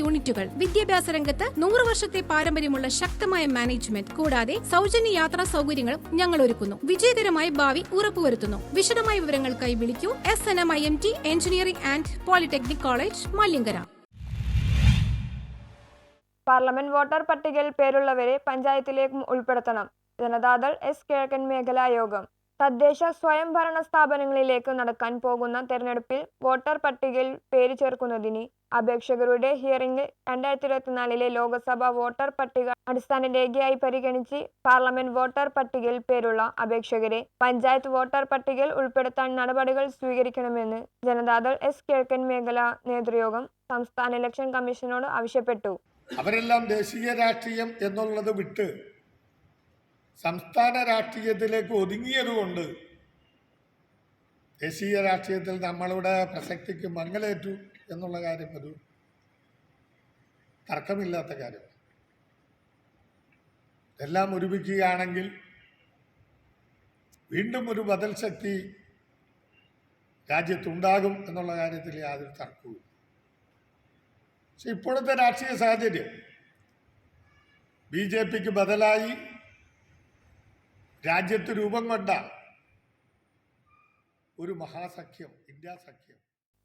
യൂണിറ്റുകൾ. വിദ്യാഭ്യാസ രംഗത്ത് നൂറ് വർഷത്തെ പാരമ്പര്യമുള്ള ശക്തമായ മാനേജ്മെന്റ്. കൂടാതെ സൗജന്യ യാത്രാ സൗകര്യങ്ങളും ഞങ്ങൾ ഒരുക്കുന്നു വിജയകരമായ ഭാവി ഉറപ്പുവരുത്തുന്നു. വിശദമായ വിവരങ്ങൾക്കായി വിളിക്കൂ. S N M I M T engineering and polytechnic college Maliankara. Parliament voter പട്ടികയിൽ പേരുള്ളവരെ പഞ്ചായത്തിലേക്കും ഉൾപ്പെടുത്തണം. ജനതാദൾ എസ് കിഴക്കൻ മേഖലാ യോഗം. തദ്ദേശ സ്വയംഭരണ സ്ഥാപനങ്ങളിലേക്ക് നടക്കാൻ പോകുന്ന തെരഞ്ഞെടുപ്പിൽ വോട്ടർ പട്ടികയിൽ പേര് ചേർക്കുന്നതിന് അപേക്ഷകരുടെ ഹിയറിംഗ് രണ്ടായിരത്തി ഇരുപത്തിനാലിലെ ലോക്സഭാ വോട്ടർ പട്ടിക അടിസ്ഥാന രേഖയായി പരിഗണിച്ച് പാർലമെന്റ് വോട്ടർ പട്ടികയിൽ പേരുള്ള അപേക്ഷകരെ പഞ്ചായത്ത് വോട്ടർ പട്ടികയിൽ ഉൾപ്പെടുത്താൻ നടപടികൾ സ്വീകരിക്കണമെന്ന് ജനതാദൾ എസ് കിഴക്കൻ മേഖല നേതൃയോഗം സംസ്ഥാന ഇലക്ഷൻ കമ്മീഷനോട് ആവശ്യപ്പെട്ടു. അവരെല്ലാം ദേശീയ രാഷ്ട്രീയം എന്നുള്ളത് വിട്ട് സംസ്ഥാന രാഷ്ട്രീയത്തിലേക്ക് ഒതുങ്ങിയതുകൊണ്ട് ദേശീയ രാഷ്ട്രീയത്തിൽ നമ്മളുടെ പ്രസക്തിക്ക് മങ്ങലേറ്റു എന്നുള്ള കാര്യം ഒരു തർക്കമില്ലാത്ത കാര്യം. എല്ലാം ഒരുമിക്കുകയാണെങ്കിൽ വീണ്ടും ഒരു ബദൽ ശക്തി രാജ്യത്തുണ്ടാകും എന്നുള്ള കാര്യത്തിൽ യാതൊരു തർക്കവും പക്ഷെ ഇപ്പോഴത്തെ രാഷ്ട്രീയ സാഹചര്യം ബി ജെ പിക്ക് ബദലായി രാജ്യത്ത് രൂപം കൊണ്ട ഒരു മഹാസഖ്യം ഇന്ത്യ സഖ്യം.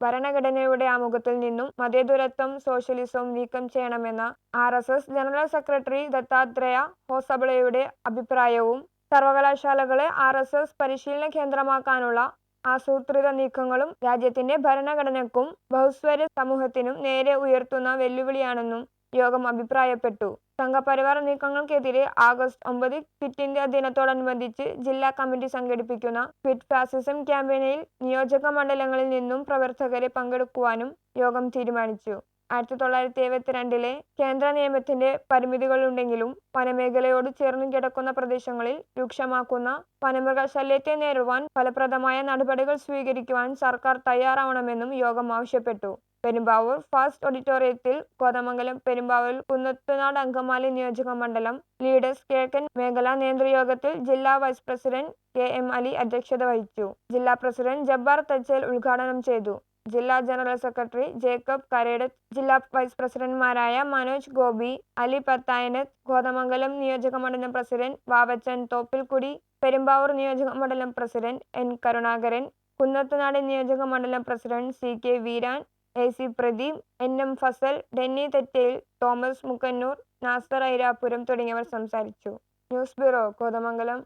ഭരണഘടനയുടെ ആമുഖത്തിൽ നിന്നും മതേതരത്വം സോഷ്യലിസവും നീക്കം ചെയ്യണമെന്ന R S S general secretary Dattatreya ഹോസബളയുടെ അഭിപ്രായവും സർവകലാശാലകളെ ആർ എസ് എസ് പരിശീലന കേന്ദ്രമാക്കാനുള്ള ആസൂത്രിത നീക്കങ്ങളും രാജ്യത്തിന്റെ ഭരണഘടനക്കും ബഹുസ്വര സമൂഹത്തിനും നേരെ ഉയർത്തുന്ന വെല്ലുവിളിയാണെന്നും യോഗം അഭിപ്രായപ്പെട്ടു. സംഘപരിവാർ നീക്കങ്ങൾക്കെതിരെ ആഗസ്റ്റ് ഒമ്പത് ക്വിറ്റ് ഇന്ത്യ ദിനത്തോടനുബന്ധിച്ച് ജില്ലാ കമ്മിറ്റി സംഘടിപ്പിക്കുന്ന ക്വിറ്റ് ഫാസിസം ക്യാമ്പയിനിൽ നിയോജക മണ്ഡലങ്ങളിൽ നിന്നും പ്രവർത്തകരെ പങ്കെടുക്കുവാനും യോഗം തീരുമാനിച്ചു. ആയിരത്തി തൊള്ളായിരത്തി എഴുപത്തിരണ്ടിലെ കേന്ദ്ര നിയമത്തിന്റെ പരിമിതികളുണ്ടെങ്കിലും വനമേഖലയോട് ചേർന്ന് കിടക്കുന്ന പ്രദേശങ്ങളിൽ രൂക്ഷമാക്കുന്ന വനമൃഗശല്യത്തെ നേരിടുവാൻ ഫലപ്രദമായ നടപടികൾ സ്വീകരിക്കുവാൻ സർക്കാർ തയ്യാറാവണമെന്നും യോഗം ആവശ്യപ്പെട്ടു. പെരുമ്പാവൂർ ഫാസ്റ്റ് ഓഡിറ്റോറിയത്തിൽ കോതമംഗലം പെരുമ്പാവൂർ കുന്നത്തുനാട് അങ്കമാലി നിയോജക മണ്ഡലം ലീഡേഴ്സ് കിഴക്കൻ മേഖലാ നേതൃയോഗത്തിൽ ജില്ലാ vice president K M Ali അധ്യക്ഷത വഹിച്ചു. ജില്ലാ പ്രസിഡന്റ് ജബ്ബാർ തച്ചേൽ ഉദ്ഘാടനം ചെയ്തു. ജില്ലാ ജനറൽ സെക്രട്ടറി ജേക്കബ് കരേട് ജില്ലാ വൈസ് പ്രസിഡന്റുമാരായ മനോജ് ഗോപി അലി പത്തായനത്ത് കോതമംഗലം നിയോജക മണ്ഡലം പ്രസിഡന്റ് വാവച്ചൻ തോപ്പിൽക്കുടി പെരുമ്പാവൂർ നിയോജക മണ്ഡലം പ്രസിഡന്റ് എൻ കരുണാകരൻ കുന്നത്തുനാട് നിയോജക മണ്ഡലം president C K Veeran A C Pradeep N M Fazal Denny Thettel Thomas Mukkannoor Nasar Airapuram തുടങ്ങിയവർ സംസാരിച്ചു. News bureau Kothamangalam.